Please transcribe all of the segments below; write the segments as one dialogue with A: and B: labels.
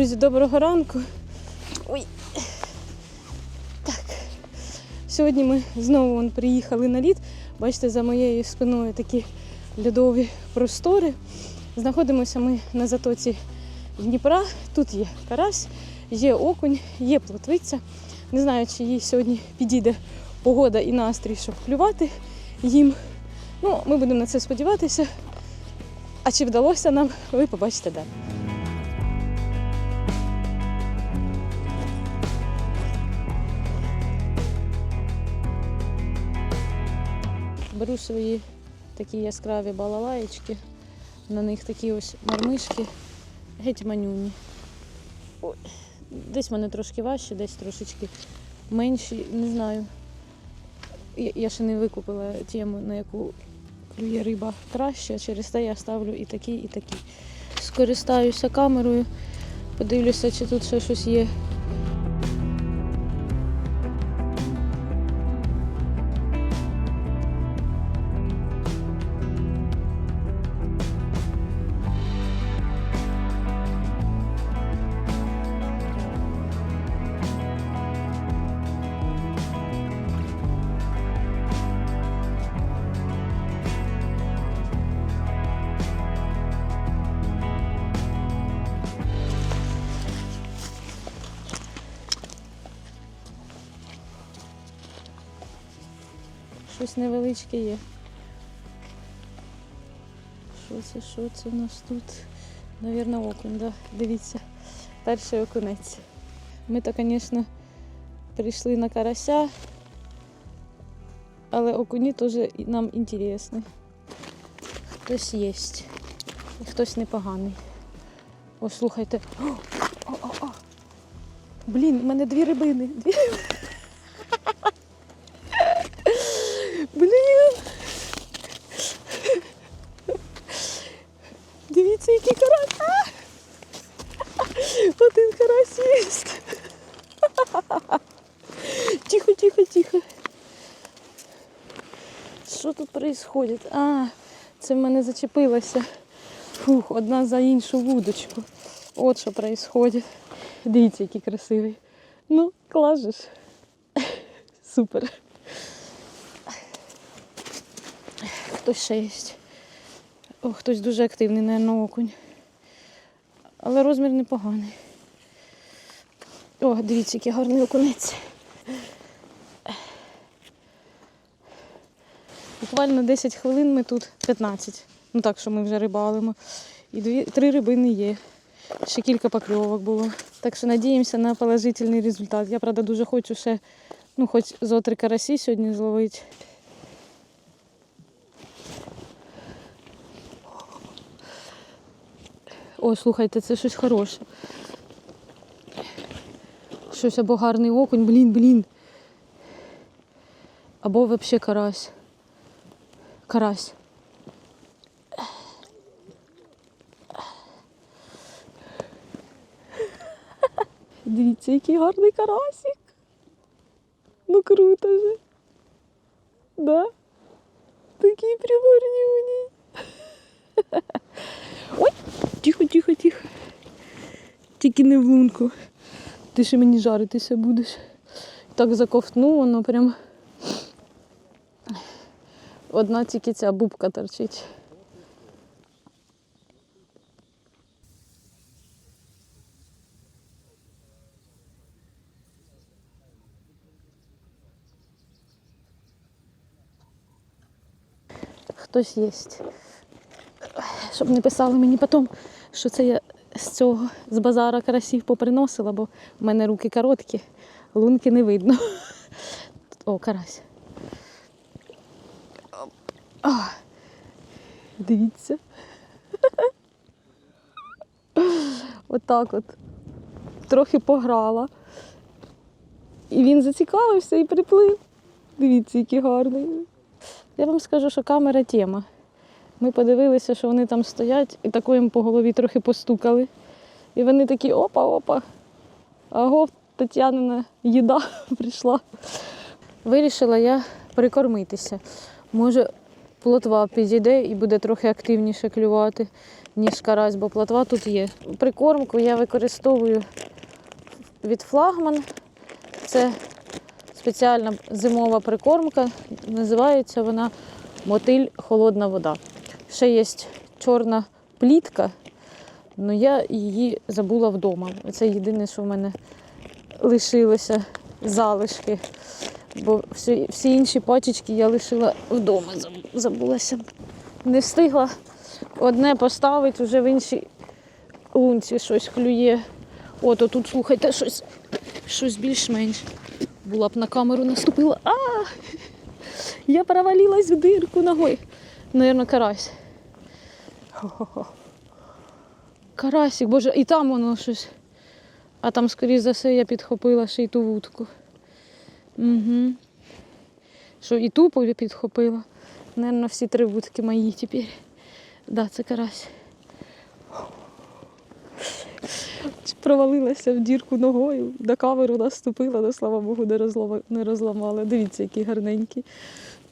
A: Друзі, доброго ранку. Ой. Так. Сьогодні ми знову вон, приїхали на лід. Бачите, за моєю спиною такі льодові простори. Знаходимося ми на затоці Дніпра. Тут є карась, є окунь, є плотвиця. Не знаю, чи їй сьогодні підійде погода і настрій, щоб клювати їм. Ну, ми будемо на це сподіватися. А чи вдалося нам, ви побачите далі. Беру свої такі яскраві балалаєчки, на них такі ось мармишки, геть манюні. Десь в мене трошки важче, десь трошечки менші, не знаю. Я ще не викупила тему, на яку клює риба краще, через те я ставлю і такі, і такі. Скористаюся камерою, подивлюся, чи тут ще щось є. Щось невеличке є. Що це, що це у нас тут? Навірно, окунь, да? Дивіться. Перший окунець. Ми то, звісно, прийшли на карася, але окуні теж нам інтересні. Хтось є. Хтось непоганий. О, слухайте. О, о, о, о. Блін, у мене дві рибини. Дві рибини. Блін. Дивіться, який карась. А! Один карась є. Тихо, тихо, тихо. Що тут? А, це в мене зачепилося. Фух, одна за іншу вудочку. От що відбувається. Дивіться, який красивий. Ну, клас же ж. Супер. Хтось ще є. О, хтось дуже активний, мабуть, окунь. Але розмір непоганий. О, дивіться, який гарний окунець. Буквально 10 хвилин ми тут 15. Ну так, що ми вже рибалимо. І дві, три рибини є. Ще кілька покльовок було. Так що надіємося на положительний результат. Я, правда, дуже хочу ще, ну, хоч зо три карасі сьогодні зловити. О, слухайте, це щось хороше. Щось або гарний окунь, блін, блін. Або взагалі карась. Карась. Дивіться, який гарний карасик. Ну круто же. Да? Такий приборнюній. Ой, тихо, тихо, тихо. Тільки не в лунку. Ти ще мені жаритися будеш. Так заковтну, воно прям. Одна тільки ця бубка торчить. Хтось є. Щоб не писали мені потім, що це я з цього з базара карасів поприносила, бо в мене руки короткі, лунки не видно. О, карась. О, дивіться. Отак от. Трохи пограла. І він зацікавився і приплив. Дивіться, який гарний. Я вам скажу, що камера тема. Ми подивилися, що вони там стоять, і тако їм по голові трохи постукали. І вони такі опа-опа. Аго, Тетянина їда прийшла. Вирішила я прикормитися. Може, плотва підійде і буде трохи активніше клювати, ніж карась, бо плотва тут є. Прикормку я використовую від флагман. Це спеціальна зимова прикормка. Називається вона мотиль холодна вода. Ще є чорна плітка, але я її забула вдома. Це єдине, що в мене лишилося залишки. Бо всі, всі інші пачечки я лишила вдома, забулася. Не встигла одне поставити, вже в іншій лунці щось клює. От тут, слухайте, щось, щось більш-менш. Була б на камеру наступила. А! Я провалилась в дирку ногою. Наверно, карась. Хо-хо-хо. Карасик, боже, і там воно щось. А там, скоріш за все, я підхопила ще й ту вудку. Угу. Що і ту полі підхопила. Наверно, всі три вудки мої тепер. Да, це карась. Провалилася в дірку ногою, до камеру наступила, але слава Богу, не, розлама, не розламала. Дивіться, які гарненькі.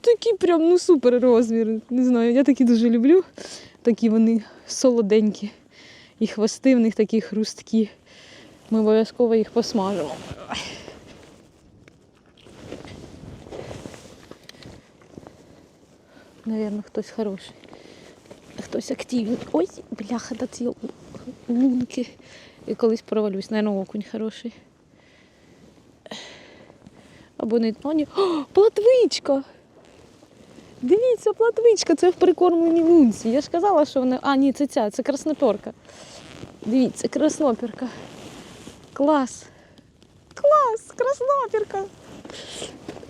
A: Такі прям ну супер розмір. Не знаю, я такі дуже люблю. Такі вони солоденькі. І хвости в них такі хрусткі. Ми обов'язково їх посмажимо. Навірно, хтось хороший. Хтось активний. Ой, бляха, да ці лунки. І колись провалюсь. Наверно, окунь хороший. Або не ні. О, платвичка! Дивіться, платвичка, це в прикормленій лунці. Я ж казала, що вона. А, ні, це ця, це красноперка. Дивіться, красноперка. Клас. Клас, красноперка.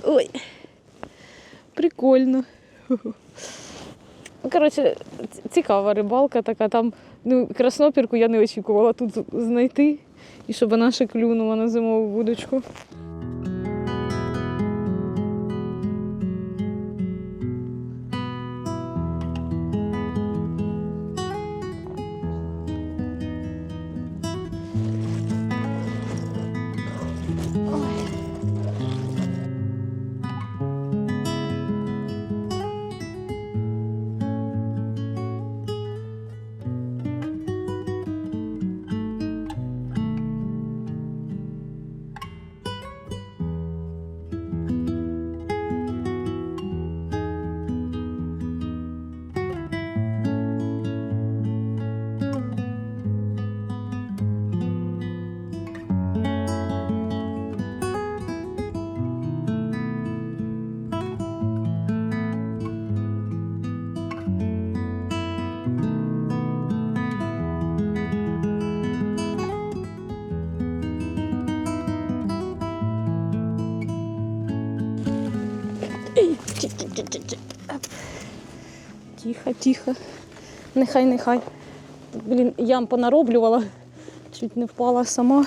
A: Ой. Прикольно. Ну, Коротше, цікава рибалка така. Там ну, краснопірку я не очікувала тут знайти. І щоб вона ще клюнула на зимову вудочку. Тихо. Нехай, нехай. Блін, ям понароблювала. Чуть не впала сама.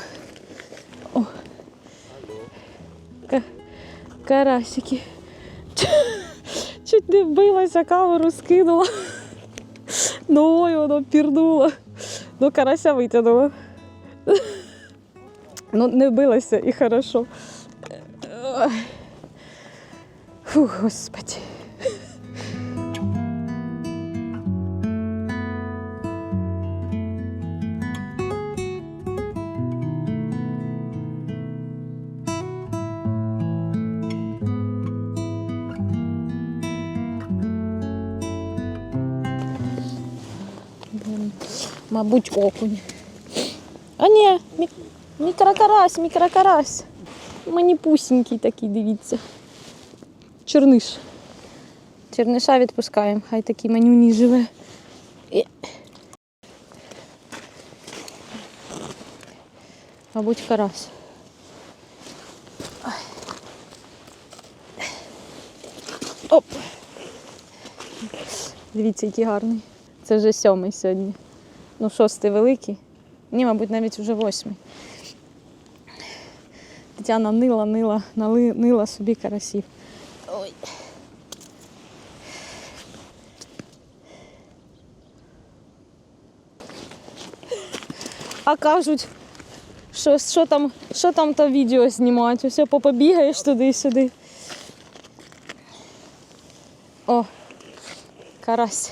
A: О. Ка- Карасики. Чуть не вбилася, камеру скинула. Ногою воно пірнуло. Ну, карася витягнула. Ну, не вбилася і хорошо. Ой. Фух, господи. Мабуть, окунь. А ні, мі- мікрокарась, мікрокарась. Мені пусінький такий, дивіться. Черниш. Черниша відпускаємо, хай такий манюній живе. Мабуть, карась. Оп. Дивіться, який гарний. Це вже сьомий сьогодні. Ну, шостий великий. Ні, мабуть, навіть вже восьмий. Тетяна нила, нила, нали, нила собі карасів. Ой. А кажуть, що, що, там, що там то відео знімати, все попобігаєш туди-сюди. О, Карась.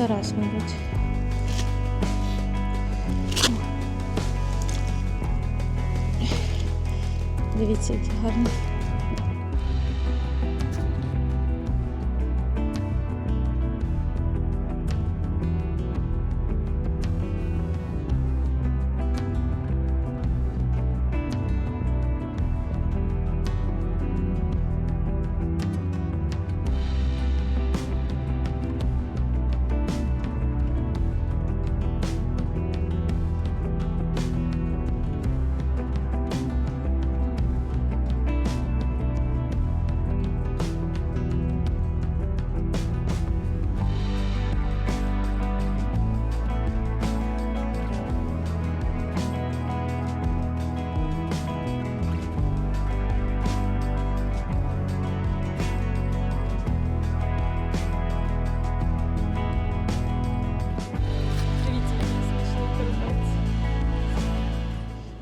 A: Карась, мабуть. Дивіться, які гарні.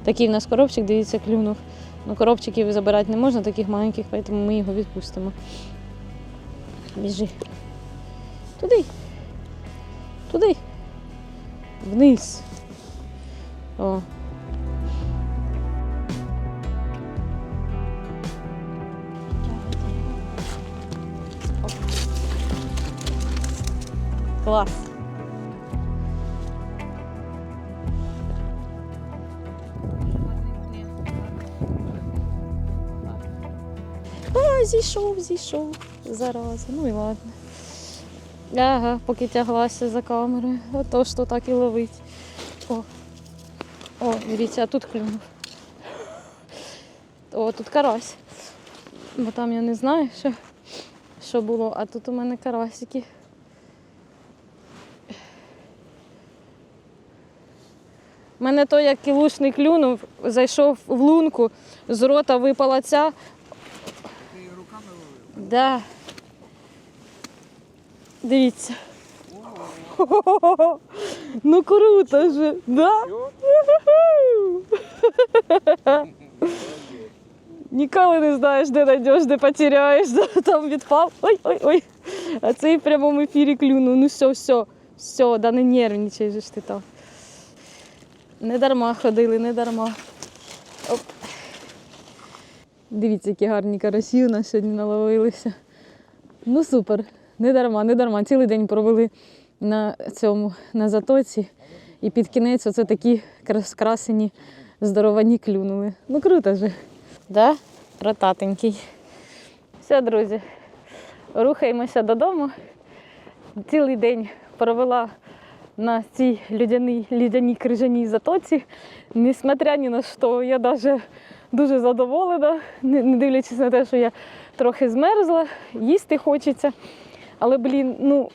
A: Такий в нас коробчик, дивіться, клюнув. Ну, коробчиків забирати не можна, таких маленьких, тому ми його відпустимо. Біжи. Туди. Туди. Вниз. О. Клас. Зійшов, зійшов. Зараза. Ну і ладно. Ага, поки тяглася за камерою. Ото що так і ловить. О. О, дивіться, а тут клюнув. О, тут карась. Бо там я не знаю, що, що було, а тут у мене карасики. У мене то, як кілушний клюнув, зайшов в лунку, з рота випала ця,
B: Ти її руками ловив?
A: Да. Дивіться. Ну круто же, да? Ніколи не знаєш, де знайдеш, де потеряєш, там відпав. Ой, ой, ой. А цей в прямому ефірі клюнув. Ну все, все, все, да не нервничай же ж ти там. Не дарма ходили, не дарма. Оп. Дивіться, які гарні карасі у нас сьогодні наловилися. Ну супер, не дарма, не дарма. Цілий день провели на цьому, на затоці. І під кінець оце такі крас- красені, здоровані клюнули. Ну круто же. Да? Ротатенький. Все, друзі, рухаємося додому. Цілий день провела на цій людяній крижаній затоці. Несмотря ні на що, я навіть дуже задоволена, не дивлячись на те, що я трохи змерзла, їсти хочеться. Але, блін, ну,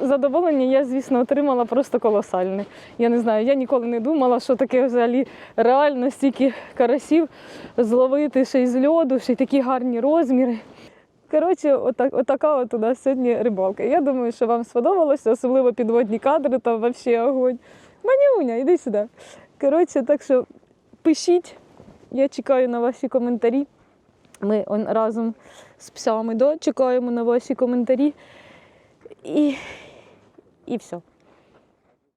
A: задоволення я, звісно, отримала просто колосальне. Я не знаю, я ніколи не думала, що таке взагалі реально стільки карасів зловити ще й з льоду, ще й такі гарні розміри. Коротше, отак, отака от у нас сьогодні рибалка. Я думаю, що вам сподобалося, особливо підводні кадри, там взагалі огонь. Манюня, іди сюди. Коротше, так що пишіть, я чекаю на ваші коментарі. Ми он, разом з псами до чекаємо на ваші коментарі. І, і все.